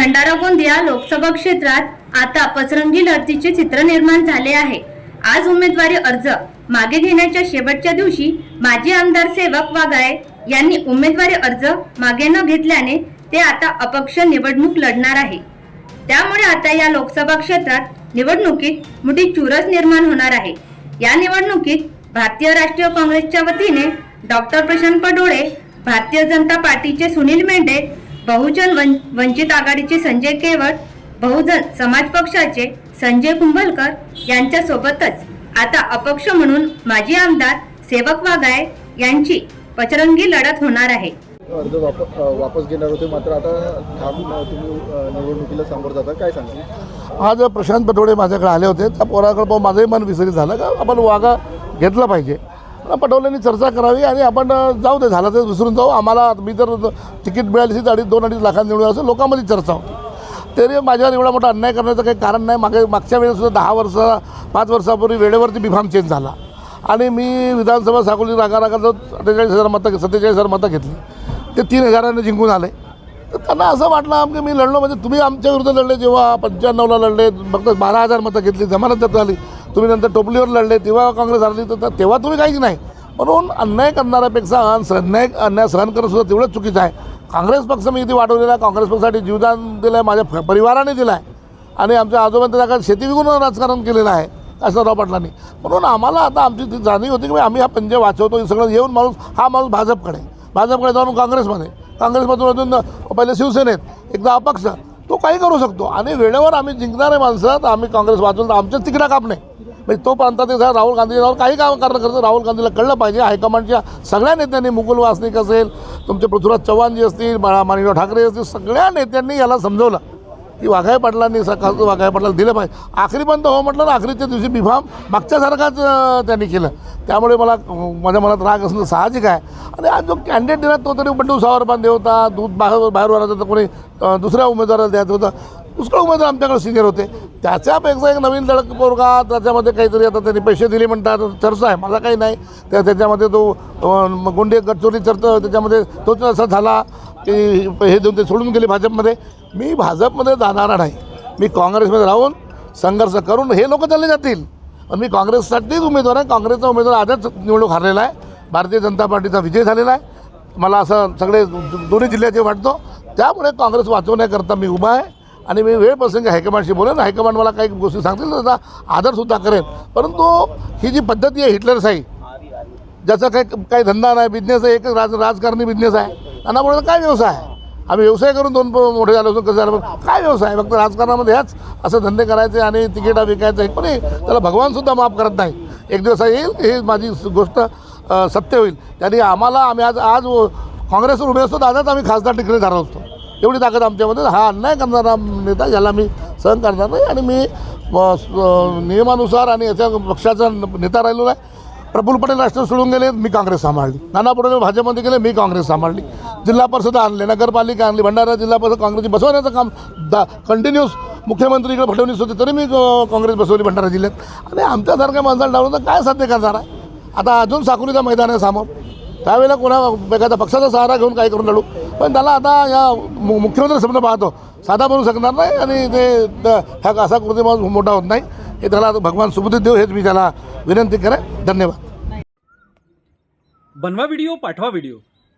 भंडारा गोंदिया लोकसभा क्षेत्रात आता पचरंगी लढतीचे चित्र निर्माण झाले आहे. आज उमेदवारी अर्ज मागे घेण्याच्या शेवटच्या दिवशी माजी आमदार सेवक वागाळे यांनी उमेदवारी अर्ज मागे न घेतल्याने ते आता अपक्ष निवडणूक लढणार आहे. त्यामुळे आता या लोकसभा क्षेत्रात निवडणुकीत मोठी चुरस निर्माण होणार आहे. या निवडणुकीत भारतीय राष्ट्रीय काँग्रेसच्या वतीने डॉक्टर प्रशांत पडोळे भारतीय जनता पार्टीचे सुनील मेंढे बहुजन वन- वंचित आघाडीचे संजय केवट बहुजन समाज पक्षाचे संजय कुंभलकर यांच्या सोबतच आता अपक्ष म्हणून माजी आमदार सेवक वागाळे यांची पचरंगी लढत होणार आहे. अर्ज वाप वापस घेणार होते मात्र आता ठाम तुम्ही निवडणुकीला सामोरं जाता. काय सांगता? आज प्रशांत पटोळे माझ्याकडे आले होते त्या पोराकडे माझंही मन विसरित झालं का आपण वागा घेतला पाहिजे? पटोलेंनी चर्चा करावी आणि आपण जाऊ दे झालं तर विसरून जाऊ. आम्हाला मी तर तिकीट मिळाली तर अडीच दोन अडीच लाखांनी निवडून असं लोकांमध्ये चर्चा होती. तरी माझ्यावर एवढा मोठा अन्याय करण्याचं काही कारण नाही. मागे मागच्या वेळेसुद्धा दहा वर्ष पाच वर्षापूर्वी वेळेवरती बिफाम चेंज झाला. आणि मी विधानसभा साकोली रागा रागा अठ्ठेचाळीस हजार मतं सत्तेचाळीस हजार मतं घेतली. ते तीन हजाराने जिंकून आले. तर त्यांना असं वाटलं की मी लढलो. म्हणजे तुम्ही आमच्या विरुद्ध लढले जेव्हा पंच्याण्णवला लढले फक्त बारा हजार मतं घेतली जमानत जप्त झाली तुम्ही नंतर टोपलीवर लढले तेव्हा काँग्रेस हरली तर तर तेव्हा तुम्ही काहीच नाही. म्हणून अन्याय करणाऱ्यापेक्षा अन्याय अन्याय सहन करणं सुद्धा तेवढंच चुकीचं आहे. काँग्रेस पक्ष मी इथे वाढवलेला आहे. काँग्रेस पक्षासाठी जीवदान दिलं आहे माझ्या परिवाराने दिलं आहे आणि आमच्या आजोबांच्या जागा शेती विकून राजकारण केलेलं आहे काशीराव पाटलांनी. म्हणून आम्हाला आता आमची ती जाणीव होती की आम्ही हा पंजे वाचवतो हे सगळं येऊन माणूस हा माणूस भाजपकडे भाजपकडे जाऊन काँग्रेसमध्ये. काँग्रेसमधून अजून पहिले शिवसेनेत एकदा अपक्ष काही करू शकतो. आणि वेळेवर आम्ही जिंकणारे माणसं तर आम्ही काँग्रेस वाचवलं तर आमच्याच तिकडा काम नाही. म्हणजे तो ते साहेब राहुल गांधीवर काही काम करणं करतं राहुल गांधीला कळलं पाहिजे हायकमांडच्या सगळ्या नेत्यांनी मुकुल वासनिक असेल तुमचे पृथ्वीराज चव्हाण जी असतील बाळा माणिकराव ठाकरे असतील सगळ्या नेत्यांनी याला समजवलं. की वाघाय पाटलांनी सकाळचं वाघाय पाटलाला दिलं पाहिजे. आखरीपर्यंत हो म्हटलं ना आखरीच्या दिवशी बिफाम मागच्यासारखाच त्यांनी केलं. त्यामुळे मला माझ्या मनात राग असणं साहजिक आहे. आणि आज जो कॅन्डिडेट दिला तो तरी बंडू सावरबान होता दूध बाहेर बाहेर वरायचं तर कोणी दुसऱ्या उमेदवाराला द्यायचं होतं. पुष्कळ उमेदवार आमच्याकडे सिनियर होते. त्याच्यापेक्षा एक नवीन लडक पोरगा त्याच्यामध्ये काहीतरी आता त्यांनी पैसे दिले म्हणतात चर्चा आहे. मला काही नाही. त्या त्याच्यामध्ये तो गुंडे गडचोरी चर्चा त्याच्यामध्ये तोच असा झाला. की हे देऊन ते सोडून गेले भाजपमध्ये. मी भाजपमध्ये जाणारा नाही. मी काँग्रेसमध्ये राहून संघर्ष करून हे लोक चालले जातील. पण मी काँग्रेससाठीच उमेदवार आहे. काँग्रेसचा उमेदवार आजच निवडणूक हारलेला आहे. भारतीय जनता पार्टीचा विजय झालेला आहे. मला असं सगळे दोन्ही जिल्ह्याचे वाटतो. त्यामुळे काँग्रेस वाचवण्याकरता मी उभा आहे. आणि मी वेळ प्रसंगी हायकमांडशी बोलेन. हायकमांड मला काही गोष्टी सांगतील त्याचा आदरसुद्धा करेन. परंतु ही जी पद्धती आहे हिटलरशाही ज्याचा काही काही धंदा नाही बिझनेस आहे एकच राज राजकारणी बिझनेस आहे. त्यांना बोलायला काय व्यवसाय आहे? आम्ही व्यवसाय करून दोन मोठे झालो असतो कसं झालं? काय व्यवसाय? फक्त राजकारणामध्ये ह्याच. असं धंदे करायचे आणि तिकिटा विकायचं. आहे पण हे त्याला भगवानसुद्धा माफ करत नाही. एक दिवस येईल. ही माझी गोष्ट सत्य होईल. त्याने आम्हाला आम्ही आज आज काँग्रेसवर उभे असतो तर आजच आम्ही खासदार टिकले झालो असतो. एवढी ताकद आमच्यामध्ये. हा अन्याय करणारा नेता याला मी सहन करणार नाही आणि मी नियमानुसार आणि याच्या पक्षाचा नेता राहिलेलो आहे. प्रफुल्ल पटेल राष्ट्र सोडून गेले मी काँग्रेस सांभाळली. नाना पटेल भाजपमध्ये गेले मी काँग्रेस सांभाळली. जिल्हा परिषद आणले नगरपालिका आणली भंडारा जिल्हा परिषद काँग्रेसची बसवण्याचं काम दा कंटिन्यूस मुख्यमंत्रीकडे फडणवीस होते तरी मी काँग्रेस बसवली भंडारा जिल्ह्यात. आणि आमच्यासारख्या माणसाला डावलं तर काय साध्य करणार आहे? आता अजून साकुरीचं मैदान आहे समोर. त्यावेळेला कोणा एखाद्या पक्षाचा सहारा घेऊन काय करून लढू. पण त्याला आता या मु- मुख्यमंत्री स्वप्न पाहतो. साधा बनू शकणार नाही आणि ते द- ह्या असा कृती माणूस मोठा होत नाही. हे त्याला आता भगवान सुबुद्धी देव हेच मी त्याला विनंती करेन. धन्यवाद. बनवा व्हिडिओ पाठवा व्हिडिओ.